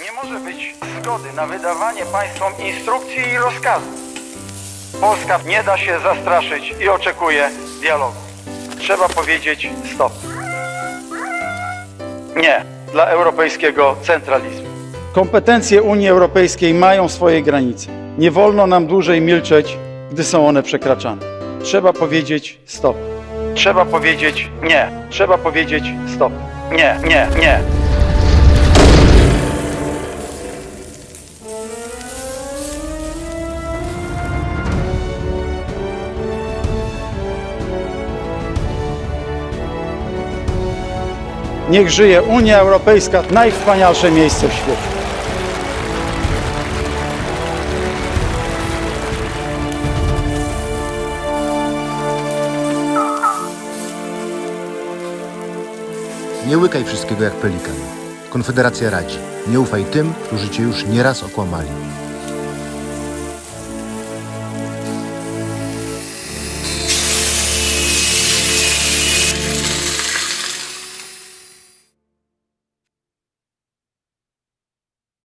Nie może być zgody na wydawanie państwom instrukcji i rozkazów. Polska nie da się zastraszyć i oczekuje dialogu. Trzeba powiedzieć stop. Nie dla europejskiego centralizmu. Kompetencje Unii Europejskiej mają swoje granice. Nie wolno nam dłużej milczeć, gdy są one przekraczane. Trzeba powiedzieć stop. Trzeba powiedzieć nie. Trzeba powiedzieć stop. Nie, nie, nie. Niech żyje Unia Europejska, najwspanialsze miejsce w świecie. Nie łykaj wszystkiego jak pelikan. Konfederacja radzi. Nie ufaj tym, którzy cię już nieraz okłamali.